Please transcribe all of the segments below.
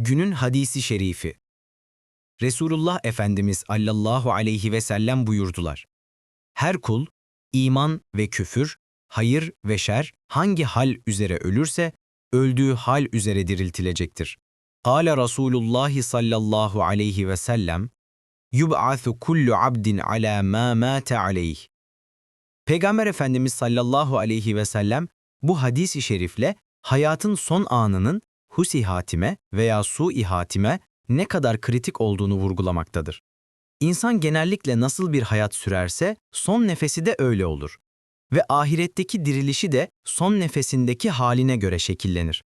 Günün hadisi şerifi. Resulullah Efendimiz sallallahu aleyhi ve sellem buyurdular. Her kul, iman ve küfür, hayır ve şer hangi hal üzere ölürse, öldüğü hal üzere diriltilecektir. Kâle Resulullah sallallahu aleyhi ve sellem, yub'athu kullu abdin ala ma mâte aleyh. Peygamber Efendimiz sallallahu aleyhi ve sellem bu hadis-i şerifle hayatın son anının husi hatime veya su hatime ne kadar kritik olduğunu vurgulamaktadır. İnsan genellikle nasıl bir hayat sürerse son nefesi de öyle olur ve ahiretteki dirilişi de son nefesindeki haline göre şekillenir.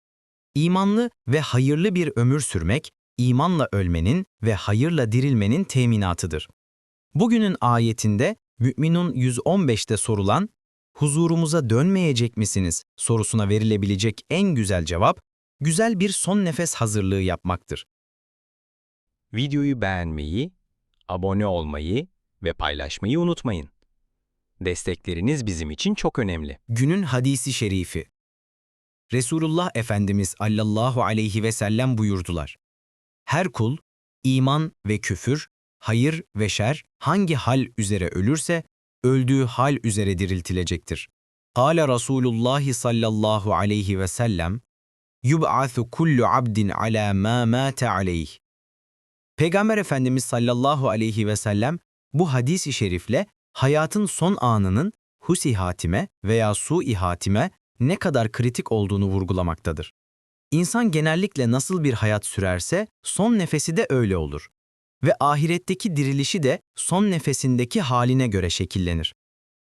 İmanlı ve hayırlı bir ömür sürmek, imanla ölmenin ve hayırla dirilmenin teminatıdır. Bugünün ayetinde Mü'minun 115'te sorulan huzurumuza dönmeyecek misiniz sorusuna verilebilecek en güzel cevap, güzel bir son nefes hazırlığı yapmaktır. Videoyu beğenmeyi, abone olmayı ve paylaşmayı unutmayın. Destekleriniz bizim için çok önemli. Günün hadisi şerifi. Resulullah Efendimiz sallallahu aleyhi ve sellem buyurdular. Her kul, iman ve küfür, hayır ve şer hangi hal üzere ölürse, öldüğü hal üzere diriltilecektir. Kâle Resulullah sallallahu aleyhi ve sellem, yub'athu kullu abdin ala ma mâte aleyh. Peygamber Efendimiz sallallahu aleyhi ve sellem bu hadis-i şerifle hayatın son anının husi hatime veya su hatime ne kadar kritik olduğunu vurgulamaktadır. İnsan genellikle nasıl bir hayat sürerse son nefesi de öyle olur ve ahiretteki dirilişi de son nefesindeki haline göre şekillenir.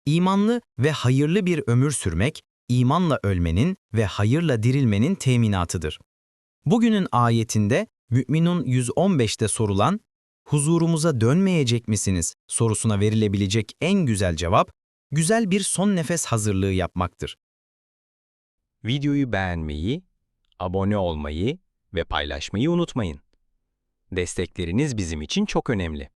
İmanlı ve hayırlı bir ömür sürmek, imanla ölmenin ve hayırla dirilmenin teminatıdır. Bugünün ayetinde Mü'minun 115'te sorulan huzurumuza dönmeyecek misiniz sorusuna verilebilecek en güzel cevap, güzel bir son nefes hazırlığı yapmaktır. Videoyu beğenmeyi, abone olmayı ve paylaşmayı unutmayın. Destekleriniz bizim için çok önemli.